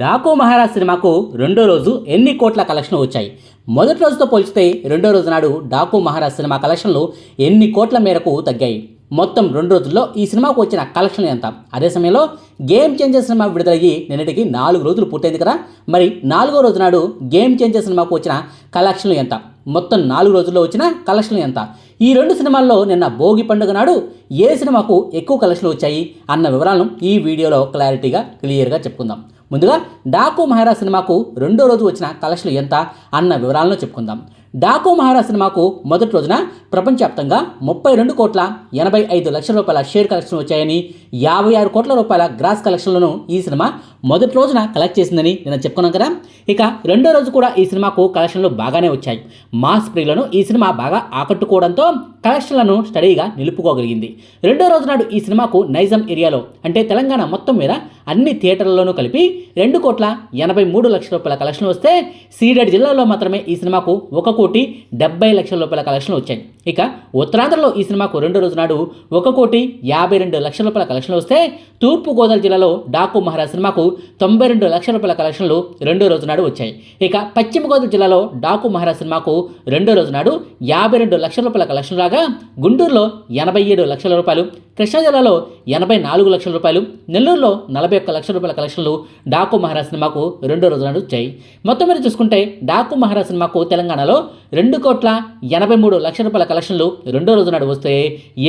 డాకో మహారాజ్ సినిమాకు రెండో రోజు ఎన్ని కోట్ల కలెక్షన్లు వచ్చాయి? మొదటి రోజుతో పోల్చితే రెండో రోజు నాడు డాకో మహారాజ్ సినిమా కలెక్షన్లు ఎన్ని కోట్ల మేరకు తగ్గాయి? మొత్తం రెండు రోజుల్లో ఈ సినిమాకు వచ్చిన కలెక్షన్లు ఎంత? అదే సమయంలో గేమ్ చేంజర్ సినిమా విడుదలయ్యి నిన్నటికి నాలుగు రోజులు పూర్తయింది కదా? మరి నాలుగో రోజు నాడు గేమ్ చేంజర్ సినిమాకు వచ్చిన కలెక్షన్లు ఎంత? మొత్తం నాలుగు రోజుల్లో వచ్చిన కలెక్షన్లు ఎంత? ఈ రెండు సినిమాల్లో నిన్న భోగి పండుగ నాడు ఏ సినిమాకు ఎక్కువ కలెక్షన్లు వచ్చాయి? అన్న వివరాలను ఈ వీడియోలో క్లారిటీగా క్లియర్గా చెప్పుకుందాం. ముందుగా డాకు మహారాజ్ సినిమాకు రెండో రోజు వచ్చిన కలెక్షన్లు ఎంత అన్న వివరాలను చెప్పుకుందాం. డాకు మహారాజ్ సినిమాకు మొదటి రోజున ప్రపంచవ్యాప్తంగా ముప్పై రెండు కోట్ల ఎనభై ఐదు లక్షల రూపాయల షేర్ కలెక్షన్ వచ్చాయని యాభై ఆరు కోట్ల రూపాయల గ్రాస్ కలెక్షన్లను ఈ సినిమా మొదటి రోజున కలెక్ట్ చేసిందని నేను చెప్పుకున్నాం కదా. ఇక రెండో రోజు కూడా ఈ సినిమాకు కలెక్షన్లు బాగానే వచ్చాయి. మాస్ ప్రియులను ఈ సినిమా బాగా ఆకట్టుకోవడంతో కలెక్షన్లను స్టడీగా నిలుపుకోగలిగింది. రెండో రోజు నాడు ఈ సినిమాకు నైజాం ఏరియాలో అంటే తెలంగాణ మొత్తం మీద అన్ని థియేటర్లలోనూ కలిపి రెండు కోట్ల ఎనభై మూడు లక్షల రూపాయల కలెక్షన్లు వస్తే సీడెడ్ జిల్లాలో మాత్రమే ఈ సినిమాకు ఒక కోటి డెబ్బై లక్షల రూపాయల కలెక్షన్లు వచ్చాయి. ఇక ఉత్తరాంధ్రలో ఈ సినిమాకు రెండో రోజు నాడు ఒక కోటి యాభై రెండు లక్షల రూపాయల కలెక్షన్లు వస్తే తూర్పు గోదావరి జిల్లాలో డాకు మహారాజ్ సినిమాకు తొంభై రెండు లక్షల రూపాయల కలెక్షన్లు రెండో రోజు నాడు వచ్చాయి. ఇక పశ్చిమ గోదావరి జిల్లాలో డాకు మహారాజ్ సినిమాకు రెండో రోజు నాడు యాభై రెండు లక్షల రూపాయల కలెక్షన్ రాగా గుంటూరులో ఎనభై ఏడు లక్షల రూపాయలు కృష్ణా జిల్లాలో ఎనభై నాలుగు లక్షల రూపాయలు నెల్లూరులో నలభై ఒక్క లక్షల రూపాయల కలెక్షన్లు డాకు మహారాజ్ సినిమాకు రెండో రోజు నాడు వచ్చాయి. మొత్తం మీద చూసుకుంటే డాకు మహారాజ్ సినిమాకు తెలంగాణలో రెండు కోట్ల ఎనభై మూడు లక్షల రూపాయల కలెక్షన్లు రెండో రోజు నాడు వస్తే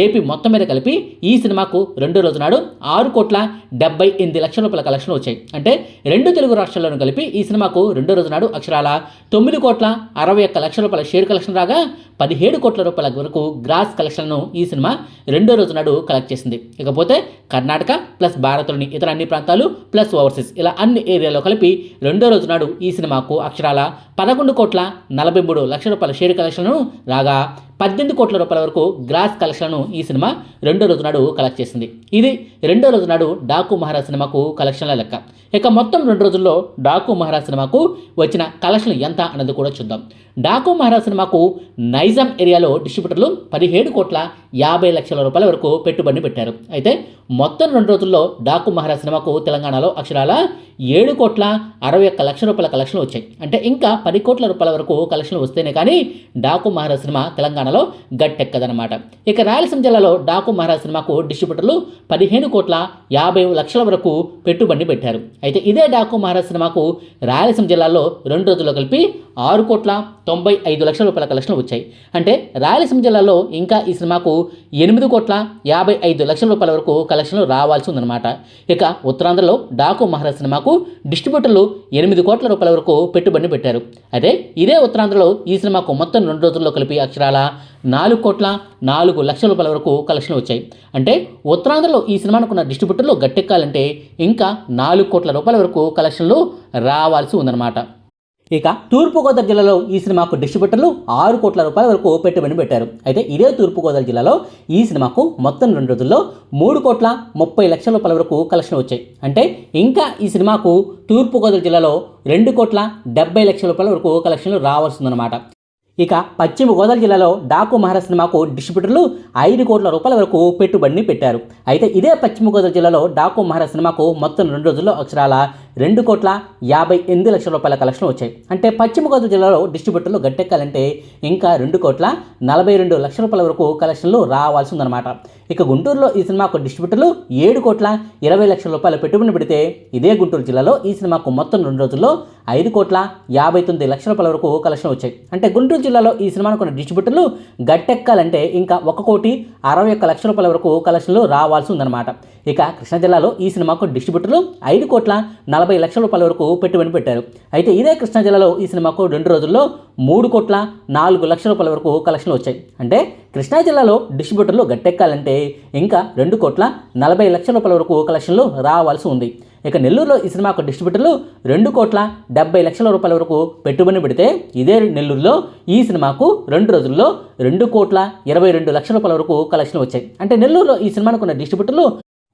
ఏపీ మొత్తం మీద కలిపి ఈ సినిమాకు రెండో రోజు నాడు ఆరు కోట్ల డెబ్బై ఎనిమిది లక్షల రూపాయల కలెక్షన్లు వచ్చాయి. అంటే రెండు తెలుగు రాష్ట్రాల్లోనూ కలిపి ఈ సినిమాకు రెండో రోజు నాడు అక్షరాల తొమ్మిది కోట్ల అరవై ఒక్క లక్షల రూపాయల షేర్ కలెక్షన్ రాగా పదిహేడు కోట్ల రూపాయల వరకు గ్రాస్ కలెక్షన్ను ఈ సినిమా రెండో రోజు నాడు కలెక్ట్ చేసింది. ఇకపోతే కర్ణాటక ప్లస్ భారత్లోని ఇతర అన్ని ప్రాంతాలు ప్లస్ ఓవర్సీస్ ఇలా అన్ని ఏరియాలో కలిపి రెండో రోజు నాడు ఈ సినిమాకు అక్షరాల పదకొండు కోట్ల నలభై మూడు లక్షల రూపాయల షేర్ కలెక్షన్లను రాగా పద్దెనిమిది కోట్ల రూపాయల వరకు గ్రాస్ కలెక్షన్ను ఈ సినిమా రెండో రోజు నాడు కలెక్ట్ చేసింది. ఇది రెండో రోజు నాడు డాకు మహారాజ్ సినిమాకు కలెక్షన్ల లెక్క. ఇక మొత్తం రెండు రోజుల్లో డాకు మహారాజ్ సినిమాకు వచ్చిన కలెక్షన్లు ఎంత అన్నది కూడా చూద్దాం. డాకు మహారాజ్ సినిమాకు నైజాం ఏరియాలో డిస్ట్రిబ్యూటర్లు పదిహేడు కోట్ల యాభై లక్షల రూపాయల వరకు పెట్టుబడిని పెట్టారు. అయితే మొత్తం రెండు రోజుల్లో డాకు మహారాజ్ సినిమాకు తెలంగాణలో అక్షరాల ఏడు కోట్ల అరవై ఒక్క లక్షల రూపాయల కలెక్షన్లు వచ్చాయి. అంటే ఇంకా పది కోట్ల రూపాయల వరకు కలెక్షన్లు వస్తేనే కానీ డాకు మహారాజ్ సినిమా తెలంగాణ తెలంగాణలో గట్టెక్కదనమాట ఇక రాయలసీమ జిల్లాలో డాకు మహారాజ్ సినిమాకు డిస్ట్రిబ్యూటర్లు పదిహేను కోట్ల యాభై లక్షల వరకు పెట్టుబడి పెట్టారు. అయితే ఇదే డాకు మహారాజ్ సినిమాకు రాయలసీమ జిల్లాలో రెండు రోజుల్లో కలిపి ఆరు కోట్ల తొంభై ఐదు లక్షల రూపాయల కలెక్షన్లు వచ్చాయి. అంటే రాయలసీమ జిల్లాలో ఇంకా ఈ సినిమాకు ఎనిమిది కోట్ల యాభై ఐదు లక్షల రూపాయల వరకు కలెక్షన్లు రావాల్సి ఉందన్నమాట. ఇక ఉత్తరాంధ్రలో డాకు మహారాజ్ సినిమాకు డిస్ట్రిబ్యూటర్లు ఎనిమిది కోట్ల రూపాయల వరకు పెట్టుబడి పెట్టారు. అదే ఇదే ఉత్తరాంధ్రలో ఈ సినిమాకు మొత్తం రెండు రోజుల్లో కలిపి అక్షరాల నాలుగు కోట్ల నాలుగు లక్షల రూపాయల వరకు కలెక్షన్లు వచ్చాయి. అంటే ఉత్తరాంధ్రలో ఈ సినిమానుకున్న డిస్ట్రిబ్యూటర్లు గట్టెక్కాలంటే ఇంకా నాలుగు కోట్ల రూపాయల వరకు కలెక్షన్లు రావాల్సి ఉందన్నమాట. ఇక తూర్పుగోదావరి జిల్లాలో ఈ సినిమాకు డిస్ట్రిబ్యూటర్లు ఆరు కోట్ల రూపాయల వరకు పెట్టుబడి పెట్టారు. అయితే ఇదే తూర్పుగోదావరి జిల్లాలో ఈ సినిమాకు మొత్తం రెండు రోజుల్లో మూడు కోట్ల ముప్పై లక్షల రూపాయల వరకు కలెక్షన్ వచ్చాయి. అంటే ఇంకా ఈ సినిమాకు తూర్పుగోదావరి జిల్లాలో రెండు కోట్ల డెబ్బై లక్షల రూపాయల వరకు కలెక్షన్లు రావాల్సిందన్నమాట ఇక పశ్చిమ గోదావరి జిల్లాలో డాకు మహారాజ్ సినిమాకు డిస్ట్రిబ్యూటర్లు ఐదు కోట్ల రూపాయల వరకు పెట్టుబడిని పెట్టారు. అయితే ఇదే పశ్చిమ గోదావరి జిల్లాలో డాకు మహారాజ్ సినిమాకు మొత్తం రెండు రోజుల్లో అక్షరాల రెండు కోట్ల యాభై ఎనిమిది లక్షల రూపాయల కలెక్షన్ వచ్చాయి. అంటే పశ్చిమ గోదావరి జిల్లాలో డిస్ట్రిబ్యూటర్లు గట్టెక్కాలంటే ఇంకా రెండు కోట్ల నలభై రెండు లక్షల రూపాయల వరకు కలెక్షన్లు రావాల్సి ఉందన్నమాట ఇక గుంటూరులో ఈ సినిమాకు డిస్ట్రిబ్యూటర్లు ఏడు కోట్ల ఇరవై లక్షల రూపాయల పెట్టుబడి పెడితే ఇదే గుంటూరు జిల్లాలో ఈ సినిమాకు మొత్తం రెండు రోజుల్లో ఐదు కోట్ల యాభై తొమ్మిది లక్షల రూపాయల వరకు కలెక్షన్ వచ్చాయి. అంటే గుంటూరు జిల్లాలో ఈ సినిమాను కొన్ని డిస్ట్రిబ్యూటర్లు గట్టెక్కాలంటే ఇంకా ఒక కోటి అరవై ఒక్క లక్షల రూపాయల వరకు కలెక్షన్లు రావాల్సి ఉందన్నమాట ఇక కృష్ణా జిల్లాలో ఈ సినిమాకు డిస్ట్రిబ్యూటర్లు ఐదు కోట్ల నలభై లక్షల రూపాయల వరకు పెట్టుబడి పెట్టారు. అయితే ఇదే కృష్ణా జిల్లాలో ఈ సినిమాకు రెండు రోజుల్లో మూడు కోట్ల నాలుగు లక్షల రూపాయల వరకు కలెక్షన్లు వచ్చాయి. అంటే కృష్ణా జిల్లాలో డిస్ట్రిబ్యూటర్లు గట్టెక్కాలంటే ఇంకా రెండు కోట్ల నలభై లక్షల రూపాయల వరకు కలెక్షన్లు రావాల్సి ఉంది. ఇక నెల్లూరులో ఈ సినిమాకు డిస్ట్రిబ్యూటర్లు రెండు కోట్ల డెబ్బై లక్షల రూపాయల వరకు పెట్టుబడి పెడితే ఇదే నెల్లూరులో ఈ సినిమాకు రెండు రోజుల్లో రెండు కోట్ల ఇరవై రెండు లక్షల రూపాయల వరకు కలెక్షన్ వచ్చాయి. అంటే నెల్లూరులో ఈ సినిమాను కొన్న డిస్ట్రిబ్యూటర్లు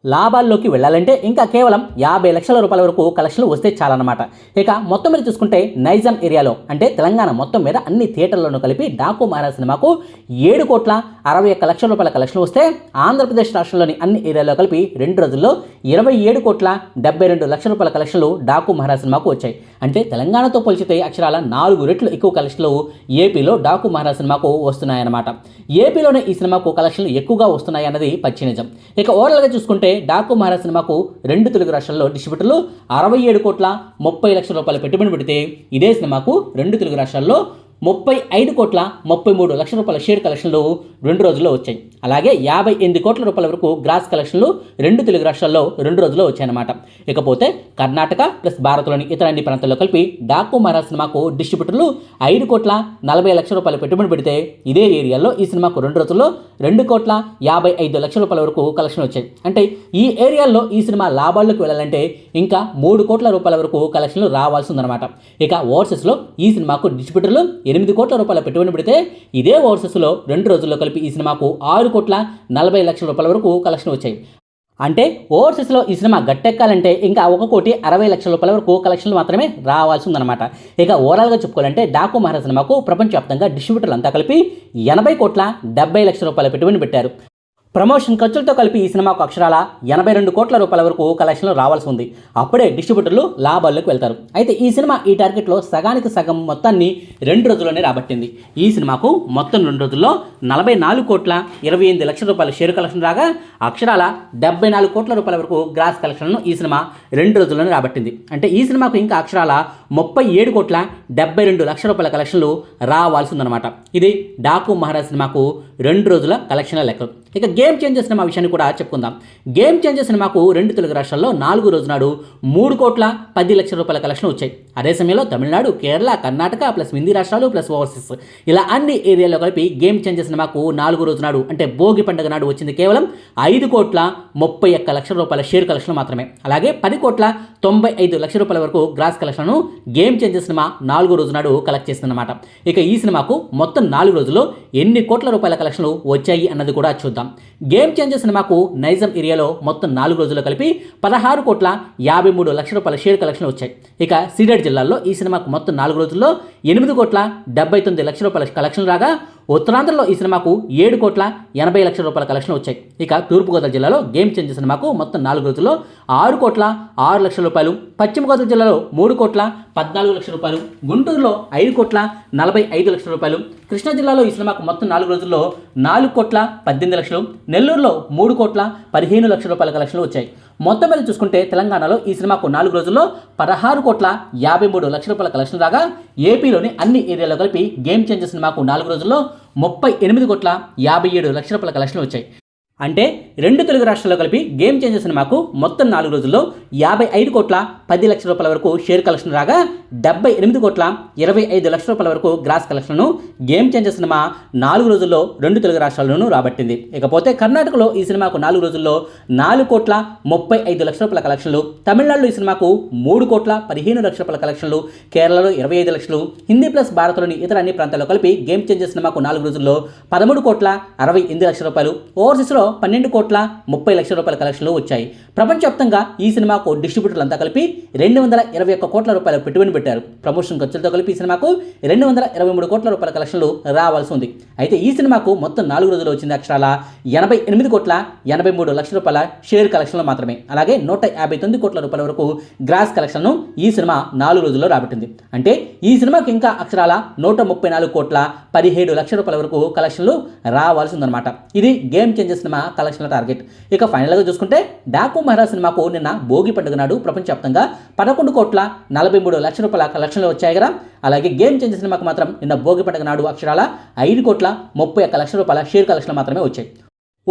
లాభాల్లోకి వెళ్ళాలంటే ఇంకా కేవలం యాభై లక్షల రూపాయల వరకు కలెక్షన్లు వస్తే చాలన్నమాట. ఇక మొత్తం మీద చూసుకుంటే నైజాం ఏరియాలో అంటే తెలంగాణ మొత్తం మీద అన్ని థియేటర్లను కలిపి డాకు మహారాజ్ సినిమాకు ఏడు కోట్ల అరవై ఒక్క లక్షల రూపాయల కలెక్షన్ వస్తే ఆంధ్రప్రదేశ్ రాష్ట్రంలోని అన్ని ఏరియాలో కలిపి రెండు రోజుల్లో ఇరవై ఏడు కోట్ల డెబ్బై రెండు లక్షల రూపాయల కలెక్షన్లు డాకు మహారాజ్ సినిమాకు వచ్చాయి. అంటే తెలంగాణతో పోల్చితే అక్షరాల నాలుగు రెట్లు ఎక్కువ కలెక్షన్లు ఏపీలో డాకు మహారాజ్ సినిమాకు వస్తున్నాయన్నమాట. ఏపీలోనే ఈ సినిమాకు కలెక్షన్లు ఎక్కువగా వస్తున్నాయి అన్నది పచ్చి నిజం. ఇక ఓవరాల్గా చూసుకుంటే డాకు మహారాజ్ సినిమాకు రెండు తెలుగు రాష్ట్రాల్లో డిస్ట్రిబ్యూటర్లు అరవై ఏడు కోట్ల ముప్పై లక్షల రూపాయల పెట్టుబడి పెడితే ఇదే సినిమాకు రెండు తెలుగు రాష్ట్రాల్లో ముప్పై ఐదు కోట్ల ముప్పై మూడు లక్షల రూపాయల షేర్ కలెక్షన్లు రెండు రోజుల్లో వచ్చాయి. అలాగే యాభై ఎనిమిది కోట్ల రూపాయల వరకు గ్రాస్ కలెక్షన్లు రెండు తెలుగు రాష్ట్రాల్లో రెండు రోజుల్లో వచ్చాయన్నమాట. ఇకపోతే కర్ణాటక ప్లస్ భారత్లోని ఇతర అన్ని ప్రాంతాల్లో కలిపి డాకు మహారాజ్ సినిమాకు డిస్ట్రిబ్యూటర్లు ఐదు కోట్ల నలభై లక్షల రూపాయల పెట్టుబడి పెడితే ఇదే ఏరియాలో ఈ సినిమాకు రెండు రోజుల్లో రెండు కోట్ల యాభై ఐదు లక్షల రూపాయల వరకు కలెక్షన్ వచ్చాయి. అంటే ఈ ఏరియాల్లో ఈ సినిమా లాభాల్లోకి వెళ్ళాలంటే ఇంకా మూడు కోట్ల రూపాయల వరకు కలెక్షన్లు రావాల్సి ఉందన్నమాట. ఇక ఓవర్సెస్లో ఈ సినిమాకు డిస్ట్రిబ్యూటర్లు ఎనిమిది కోట్ల రూపాయల పెట్టుబడి పెడితే ఇదే ఓవర్సెస్లో రెండు రోజుల్లో కలిపి ఈ సినిమాకు ఆరు కోట్ల నలభై లక్షల రూపాయల వరకు కలెక్షన్ వచ్చాయి. అంటే ఓవర్సీస్లో ఈ సినిమా గట్టెక్కాలంటే ఇంకా ఒక కోటి అరవై లక్షల రూపాయల వరకు కలెక్షన్లు మాత్రమే రావాల్సి ఉందన్నమాట ఇక ఓవరాల్గా చెప్పుకోవాలంటే డాకు మహారాజ్ సినిమాకు ప్రపంచవ్యాప్తంగా డిస్ట్రిబ్యూటర్లు అంతా కలిపి ఎనభై కోట్ల డెబ్బై లక్షల రూపాయల పెట్టుబడి పెట్టారు. ప్రమోషన్ ఖర్చులతో కలిపి ఈ సినిమాకు అక్షరాల ఎనభై రెండు కోట్ల రూపాయల వరకు కలెక్షన్లు రావాల్సి ఉంది. అప్పుడే డిస్ట్రిబ్యూటర్లు లాభాల్లోకి వెళ్తారు. అయితే ఈ సినిమా ఈ టార్గెట్లో సగానికి సగం మొత్తాన్ని రెండు రోజుల్లోనే రాబట్టింది. ఈ సినిమాకు మొత్తం రెండు రోజుల్లో నలభై నాలుగు కోట్ల ఇరవై ఎనిమిది లక్షల రూపాయల షేర్ కలెక్షన్ రాగా అక్షరాల డెబ్బై నాలుగు కోట్ల రూపాయల వరకు గ్రాస్ కలెక్షన్లను ఈ సినిమా రెండు రోజుల్లోనే రాబట్టింది. అంటే ఈ సినిమాకు ఇంకా అక్షరాల ముప్పై ఏడు కోట్ల డెబ్బై రెండు లక్షల రూపాయల కలెక్షన్లు రావాల్సి ఉందన్నమాట. ఇది డాకు మహారాజ్ సినిమాకు రెండు రోజుల కలెక్షన్ల లెక్కలు ఇక గేమ్ చేంజర్ సినిమా విషయాన్ని కూడా చెప్పుకుందాం. గేమ్ చేంజర్ సినిమాకు రెండు తెలుగు రాష్ట్రాల్లో నాలుగు రోజు నాడు మూడు కోట్ల పది లక్షల రూపాయల కలెక్షన్ వచ్చాయి. అదే సమయంలో తమిళనాడు కేరళ కర్ణాటక ప్లస్ హిందీ రాష్ట్రాలు ప్లస్ ఓవర్సీస్. ఇలా అన్ని ఏరియాల్లో కలిపి గేమ్ చేంజర్ సినిమాకు నాలుగు రోజు నాడు అంటే భోగి పండుగ నాడు వచ్చింది కేవలం ఐదు కోట్ల ముప్పై ఒక్క లక్షల రూపాయల షేర్ కలెక్షన్ మాత్రమే. అలాగే పది కోట్ల తొంభై ఐదు లక్షల రూపాయల వరకు గ్రాస్ కలెక్షన్ను గేమ్ చేంజర్ సినిమా నాలుగు రోజు నాడు కలెక్ట్ చేసిందన్నమాట. ఇక ఈ సినిమాకు మొత్తం నాలుగు రోజుల్లో ఎన్ని కోట్ల రూపాయల కలెక్షన్లు వచ్చాయి అన్నది కూడా చూద్దాం. గేమ్ చేంజర్ సినిమాకు నైజం ఏరియాలో మొత్తం నాలుగు రోజులు కలిపి పదహారు కోట్ల యాభై మూడు లక్షల రూపాయల షేర్ కలెక్షన్లు వచ్చాయి. ఇక సీడెడ్ జిల్లాలో ఈ సినిమాకు మొత్తం నాలుగు రోజుల్లో ఎనిమిది కోట్ల డెబ్బై తొమ్మిది లక్షల రూపాయల కలెక్షన్ రాగా ఉత్తరాంధ్రలో ఈ సినిమాకు ఏడు కోట్ల ఎనభై లక్షల రూపాయల కలెక్షన్ వచ్చాయి. ఇక తూర్పుగోదావరి జిల్లాలో గేమ్ చేంజ్ సినిమాకు మొత్తం నాలుగు రోజుల్లో ఆరు కోట్ల ఆరు లక్షల రూపాయలు పశ్చిమ గోదావరి జిల్లాలో మూడు కోట్ల పద్నాలుగు లక్షల రూపాయలు గుంటూరులో ఐదు కోట్ల నలభై ఐదు లక్షల రూపాయలు కృష్ణా జిల్లాలో ఈ సినిమాకు మొత్తం నాలుగు రోజుల్లో నాలుగు కోట్ల పద్దెనిమిది లక్షలు నెల్లూరులో మూడు కోట్ల పదిహేను లక్షల రూపాయల కలెక్షన్లు వచ్చాయి. మొత్తం మీద చూసుకుంటే తెలంగాణలో ఈ సినిమాకు నాలుగు రోజుల్లో పదహారు కోట్ల యాభై మూడు లక్షల రూపాయల కలెక్షన్ రాగా ఏపీలోని అన్ని ఏరియాలో కలిపి గేమ్ చేంజర్ సినిమాకు నాలుగు రోజుల్లో ముప్పై ఎనిమిది కోట్ల యాభై ఏడు లక్షల రూపాయల కలెక్షన్లు వచ్చాయి. అంటే రెండు తెలుగు రాష్ట్రాల్లో కలిపి గేమ్ చేంజర్ సినిమాకు మొత్తం నాలుగు రోజుల్లో యాభై ఐదు కోట్ల పది లక్షల రూపాయల వరకు షేర్ కలెక్షన్ రాగా డెబ్బై ఎనిమిది కోట్ల ఇరవై ఐదు లక్షల రూపాయల వరకు గ్రాస్ కలెక్షన్ను గేమ్ చేంజర్ సినిమా నాలుగు రోజుల్లో రెండు తెలుగు రాష్ట్రాల్లోనూ రాబట్టింది. ఇకపోతే కర్ణాటకలో ఈ సినిమాకు నాలుగు రోజుల్లో నాలుగు కోట్ల ముప్పై ఐదు లక్షల రూపాయల కలెక్షన్లు తమిళనాడులో ఈ సినిమాకు మూడు కోట్ల పదిహేను లక్షల రూపాయల కలెక్షన్లు కేరళలో ఇరవై ఐదు లక్షలు హిందీ ప్లస్ భారత్లోని ఇతర అన్ని ప్రాంతాల్లో కలిపి గేమ్ చేంజర్ సినిమాకు నాలుగు రోజుల్లో పదమూడు కోట్ల అరవై ఎనిమిది లక్షల రూపాయలు. ఓవర్సీస్లో పన్నెండు కోట్ల ముప్పై లక్షల రూపాయల కలెక్షన్లు వచ్చాయి. ప్రపంచవ్యాప్తంగా ఈ సినిమాకు డిస్ట్రిబ్యూటర్లు అంతా కలిపి రెండు వందల ఇరవై ఒక్క కోట్ల రూపాయల పెట్టుబడి పెట్టారు. ప్రమోషన్ ఖర్చులతో కలిపి ఈ సినిమాకు రెండు వందల ఇరవై మూడు కోట్ల రూపాయల కలెక్షన్లు రావాల్సి ఉంది. అయితే ఈ సినిమాకు మొత్తం నాలుగు రోజులు వచ్చింది అక్షరాల ఎనభై ఎనిమిది కోట్ల ఎనభై మూడు లక్షల రూపాయల షేర్ కలెక్షన్లు మాత్రమే. అలాగే నూట యాభై తొమ్మిది కోట్ల రూపాయల వరకు గ్రాస్ కలెక్షన్ను ఈ సినిమా నాలుగు రోజుల్లో రాబట్టింది. అంటే ఈ సినిమాకి ఇంకా అక్షరాల నూట ముప్పై నాలుగు కోట్ల పదిహేడు లక్షల రూపాయల వరకు కలెక్షన్లు రావాల్సి ఉందన్నమాట. ఇది గేమ్ చేంజర్ సినిమా. కలెక్షన్ల టార్గెట్ ఇక ఫైనల్గా చూసుకుంటే డాకు మహారాజ్ సినిమాకు నిన్న భోగి పండుగ నాడు ప్రపంచవ్యాప్తంగా పదకొండు కోట్ల నలభై మూడు లక్షల రూపాయల కలెక్షన్లు వచ్చాయి కదా. అలాగే గేమ్ చేంజర్ సినిమాకు మాత్రం నిన్న భోగి పండుగ నాడు అక్షరాల ఐదు కోట్ల ముప్పై ఒక్క లక్షల రూపాయల షేర్ కలెక్షన్లు మాత్రమే వచ్చాయి.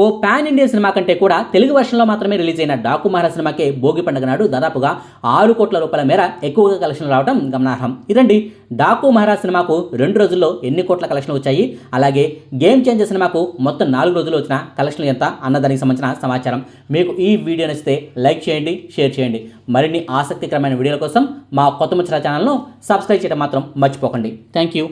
ఓ పాన్ ఇండియన్ సినిమా కంటే కూడా తెలుగు వర్షన్లో మాత్రమే రిలీజ్ అయిన డాకు మహారాజ్ సినిమాకే భోగి పండుగ నాడు దాదాపుగా ఆరు కోట్ల రూపాయల మేర ఎక్కువగా కలెక్షన్లు రావడం గమనార్హం. ఇదండి డాకు మహారాజ్ సినిమాకు రెండు రోజుల్లో ఎన్ని కోట్ల కలెక్షన్లు వచ్చాయి? అలాగే గేమ్ చేంజర్ సినిమాకు మొత్తం నాలుగు రోజులు వచ్చిన కలెక్షన్లు ఎంత అన్నదానికి సంబంధించిన సమాచారం మీకు ఈ వీడియో నచ్చితే లైక్ చేయండి షేర్ చేయండి. మరిన్ని ఆసక్తికరమైన వీడియోల కోసం మా కొత్త ముచ్చల ఛానల్ను సబ్స్క్రైబ్ చేయడం మాత్రం మర్చిపోకండి. Thank you.